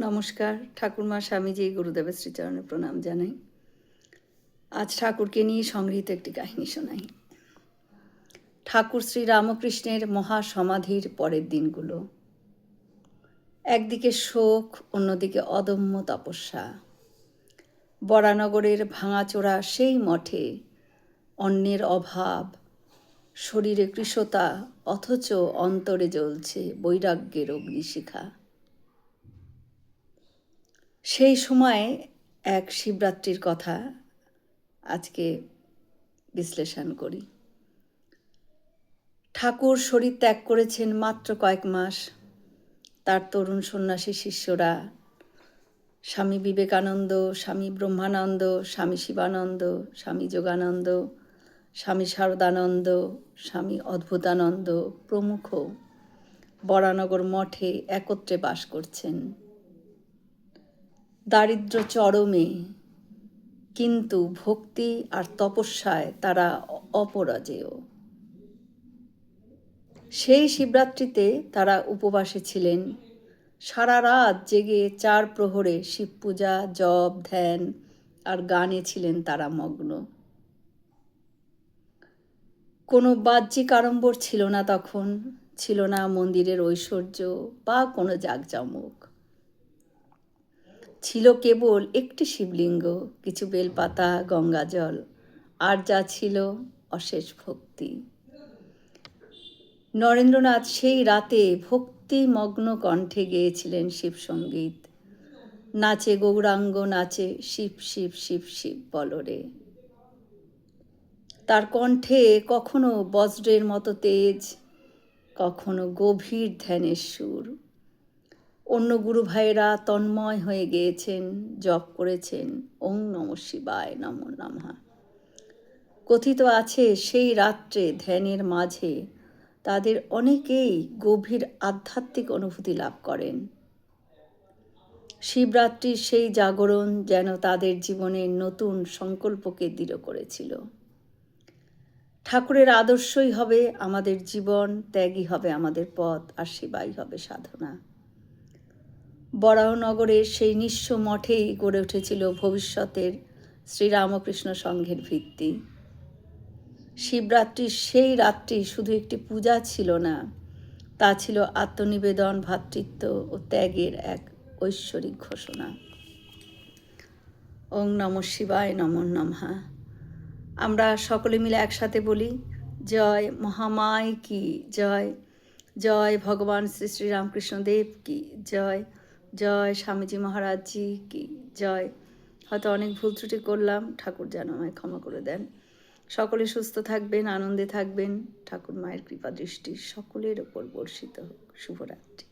নমস্কার, ঠাকুরমা স্বামীজি গুরুদেবের শ্রীচরণে প্রণাম জানাই। আজ ঠাকুরকে নিয়ে সংগৃহীত একটি কাহিনী শোনাই। ঠাকুর শ্রী রামকৃষ্ণের মহাসমাধির পরের দিনগুলো। একদিকে শোক, অন্যদিকে অদম্য তপস্যা। বরানগরের ভাঙাচোরা সেই মঠে অন্যের অভাব। শরীরে কৃশতা অথচ অন্তরে জ্বলছে বৈরাগ্যের অগ্নিশিখা। সেই সময় এক শিবরাত্রির কথা আজকে বিশ্লেষণ করি। ঠাকুর শরীর ত্যাগ করেছেন মাত্র কয়েক মাস। তার তরুণ সন্ন্যাসী শিষ্যরা, স্বামী বিবেকানন্দ, স্বামী ব্রহ্মানন্দ, স্বামী শিবানন্দ, স্বামী যোগানন্দ, স্বামী শারদানন্দ, স্বামী অদ্ভুতানন্দ প্রমুখ বরানগর মঠে একত্রে বাস করছেন। দারিদ্র চরমে, কিন্তু ভক্তি আর তপস্যায় তারা অপরাজেয়। সেই শিবরাত্রিতে তারা উপবাসে ছিলেন। সারা রাত জেগে চার প্রহরে শিব পূজা জপ, ধ্যান আর গানে ছিলেন তারা মগ্ন। কোনো বাহ্যিক আড়ম্বর ছিল না তখন, ছিল না মন্দিরের ঐশ্বর্য বা কোনো জাঁকজমক। ছিল কেবল একটি শিবলিঙ্গ, কিছু বেলপাতা, গঙ্গা জল, আর যা ছিল অশেষ ভক্তি। নরেন্দ্রনাথ সেই রাতে ভক্তিমগ্ন কণ্ঠে গেয়েছিলেন শিবসঙ্গীত নাচে গৌরাঙ্গ, নাচে শিব শিব শিব শিব বলরে। তার কণ্ঠে কখনো বজ্রের মতো তেজ, কখনো গভীর ধ্যানের সুর। অন্য গুরু ভাইয়েরা তন্ময় হয়ে গিয়েছেন, জপ করেছেন। ওং নম শিবায়, নম নমঃ। কথিত আছে, সেই রাত্রে ধ্যানের মাঝে তাদের অনেকেই গভীর আধ্যাত্মিক অনুভূতি লাভ করেন। শিবরাত্রির সেই জাগরণ যেন তাদের জীবনের নতুন সংকল্পকে দৃঢ় করেছিল। ঠাকুরের আদর্শই হবে আমাদের জীবন, ত্যাগই হবে আমাদের পথ, আর সেবাই হবে সাধনা। বরাহনগরের সেই নিঃস্ব মঠেই গড়ে উঠেছিল ভবিষ্যতের শ্রীরামকৃষ্ণ সংঘের ভিত্তি। শিবরাত্রির সেই রাত্রি শুধু একটি পূজা ছিল না, তা ছিল আত্মনিবেদন ভ্রাতৃত্ব ও ত্যাগের এক ঐশ্বরিক ঘোষণা। ওং নম শিবায় নম নমহা আমরা সকলে মিলে একসাথে বলি, জয় মহামায় কি, জয় জয় ভগবান শ্রী শ্রীরামকৃষ্ণদেব কি, জয় জয় স্বামীজি মহারাজজি, কি জয়। হয়তো অনেক ভুল ত্রুটি করলাম, ঠাকুর যেন আমায় ক্ষমা করে দেন। সকলে সুস্থ থাকবেন, আনন্দে থাকবেন, ঠাকুর মায়ের কৃপা দৃষ্টি সকলের ওপর বর্ষিত হোক। শুভরাত্রি।